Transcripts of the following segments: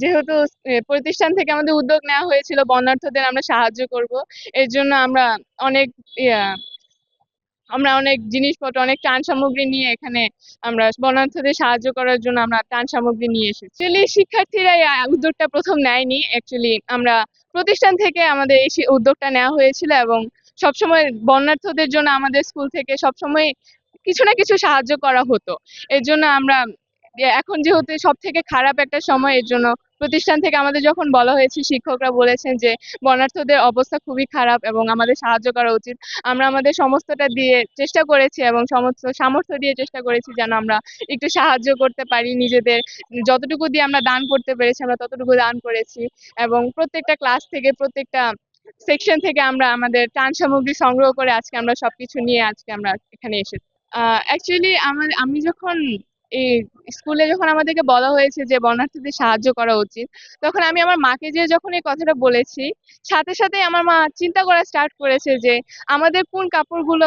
যেহেতু প্রতিষ্ঠান থেকে আমাদের উদ্যোগ নেওয়া হয়েছিল বন্যার্থদের আমরা সাহায্য করব। এর জন্য আমরা অনেক আমরা অনেক জিনিসপত্র, অনেক ত্রাণ সামগ্রী নিয়ে এখানে আমরা বন্যার্থদের সাহায্য করার জন্য আমরা ত্রাণ সামগ্রী নিয়ে এসেছি। অ্যাকচুয়ালি শিক্ষার্থীরা উদ্যোগটা প্রথম নেয়নি। অ্যাকচুয়ালি আমরা প্রতিষ্ঠান থেকে আমাদের এই উদ্যোগটা নেওয়া হয়েছিল এবং সবসময় বন্যার্থদের জন্য আমাদের স্কুল থেকে সবসময় কিছু না কিছু সাহায্য করা হতো। এর জন্য আমরা এখন যেহেতু সব থেকে খারাপ একটা সময়, এর জন্য প্রতিষ্ঠান থেকে আমাদের যখন বলা হয়েছে, শিক্ষকরা বলেছেন যে বন্যার্থদের অবস্থা খুবই খারাপ এবং আমাদের সাহায্য করা উচিত। আমরা আমাদের সমস্তটা দিয়ে চেষ্টা করেছি এবং সমস্ত সামর্থ্য দিয়ে চেষ্টা করেছি যেন আমরা একটু সাহায্য করতে পারি নিজেদের। যতটুকু দিয়ে আমরা দান করতে পেরেছি, আমরা ততটুকু দান করেছি এবং প্রত্যেকটা ক্লাস থেকে, প্রত্যেকটা সেকশন থেকে আমরা আমাদের ত্রাণ সামগ্রী সংগ্রহ করে আজকে আমরা সবকিছু নিয়ে আজকে আমরা এখানে এসেছি। অ্যাকচুয়ালি আমার, আমি যখন এই স্কুলে যখন আমাদেরকে বলা হয়েছে যে বন্যার্থীদের সাহায্য করা উচিত, তখন আমি আমার মাকে যে যখন এই কথাটা বলেছি, সাথে সাথে আমার মা চিন্তা করা স্টার্ট করেছে যে আমাদের কোন কাপড়গুলো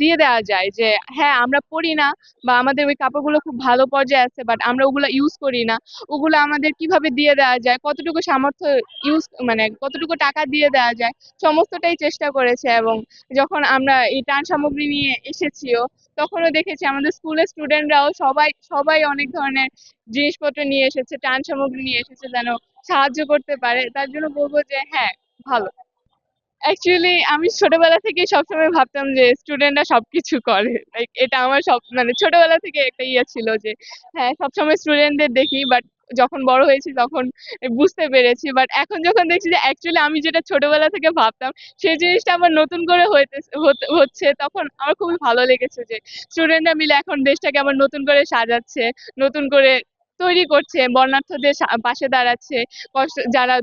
দিয়ে দেওয়া যায়? যে হ্যাঁ আমরা পরি না বা আমাদের ওই কাপড়গুলো খুব ভালো পর্যায়ে আছে বাট আমরা ওগুলো ইউজ করি না। ওগুলো আমাদের কীভাবে দিয়ে দেওয়া যায়? কতটুকু সামর্থ্য ইউজ মানে কতটুকু টাকা দিয়ে দেওয়া যায়? সমস্তটাই চেষ্টা করেছে এবং যখন আমরা এই ত্রাণ সামগ্রী নিয়ে এসেছিও তখনও দেখেছি আমাদের স্কুলের স্টুডেন্টরাও সবাই সবাই অনেক ধরনের জিনিসপত্র নিয়ে এসেছে ত্রাণ সামগ্রী নিয়ে এসেছে যেন সাহায্য করতে পারে। তার জন্য বলব যে হ্যাঁ ভালো। অ্যাকচুয়ালি আমি ছোটবেলা থেকে সবসময় ভাবতাম যে স্টুডেন্টরা সবকিছু করে। লাইক এটা আমার সব মানে ছোটবেলা থেকে একটা ইয়ে ছিল যে হ্যাঁ সবসময় স্টুডেন্টদের দেখি বাট যখন বড় হয়েছি তখন বুঝতে পেরেছি। বাট এখন যখন দেখছি যে অ্যাকচুয়ালি আমি যেটা ছোটবেলা থেকে ভাবতাম, সেই জিনিসটা আবার নতুন করে হচ্ছে, তখন আমার খুবই ভালো লেগেছে যে স্টুডেন্টরা মিলে এখন দেশটাকে আবার নতুন করে সাজাচ্ছে, নতুন করে তৈরি করছে বর্ণার্থদের পাশে দাঁড়াচ্ছে, কষ্ট, যারা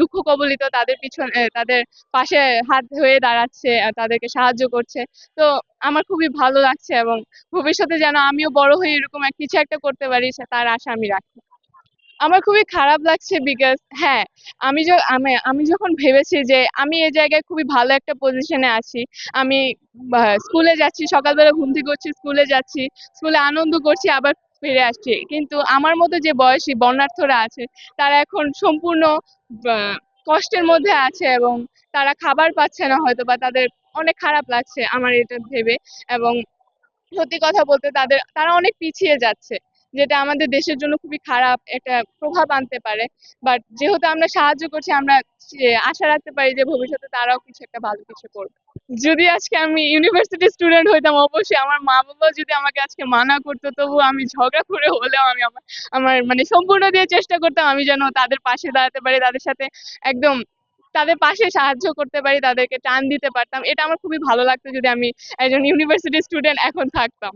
দুঃখ কবলিত তাদের পিছনে তাদের পাশে হাত হয়ে দাঁড়াচ্ছে তাদেরকে সাহায্য করছে। তো আমার খুবই ভালো লাগছে এবং ভবিষ্যতে যেন আমিও বড় হয়ে এরকম কিছু একটা করতে পারি তার আশা আমি রাখি। আমার খুবই খারাপ লাগছে বিকজ হ্যাঁ আমি আমি আমি যখন ভেবেছি যে আমি এই জায়গায় খুবই ভালো একটা পজিশনে আছি, আমি স্কুলে যাচ্ছি, সকালবেলা ঘুম থেকে উঠছি স্কুলে যাচ্ছি স্কুলে আনন্দ করছি, আবার ফিরে আসছি। কিন্তু আমার মতো যে বয়সী বর্ণার্থরা আছে, তারা এখন সম্পূর্ণ কষ্টের মধ্যে আছে এবং তারা খাবার পাচ্ছে না হয়তো বা তাদের অনেক খারাপ লাগছে আমার এটা ভেবে এবং সত্যি কথা বলতে তাদের, তারা অনেক পিছিয়ে যাচ্ছে। যেটা আমাদের দেশের জন্য খুবই খারাপ একটা প্রভাব আনতে পারে। বাট যেহেতু আমরা সাহায্য করছি, আমরা আশা রাখতে পারি যে ভবিষ্যতে তারাও কিছু একটা ভালো কিছু করবে। যদি আজকে আমি ইউনিভার্সিটি স্টুডেন্ট হইতাম, অবশ্যই আমার মা বাবা যদি আমাকে আজকে মানা করতো, তবু আমি ঝগড়া করে হলেও আমি আমার আমার মানে সম্পূর্ণ দিয়ে চেষ্টা করতাম, আমি যেন তাদের পাশে দাঁড়াতে পারি, তাদের সাথে একদম তাদের পাশে সাহায্য করতে পারি, তাদেরকে টান দিতে পারতাম। এটা আমার খুবই ভালো লাগতো যদি আমি একজন ইউনিভার্সিটি স্টুডেন্ট এখন থাকতাম।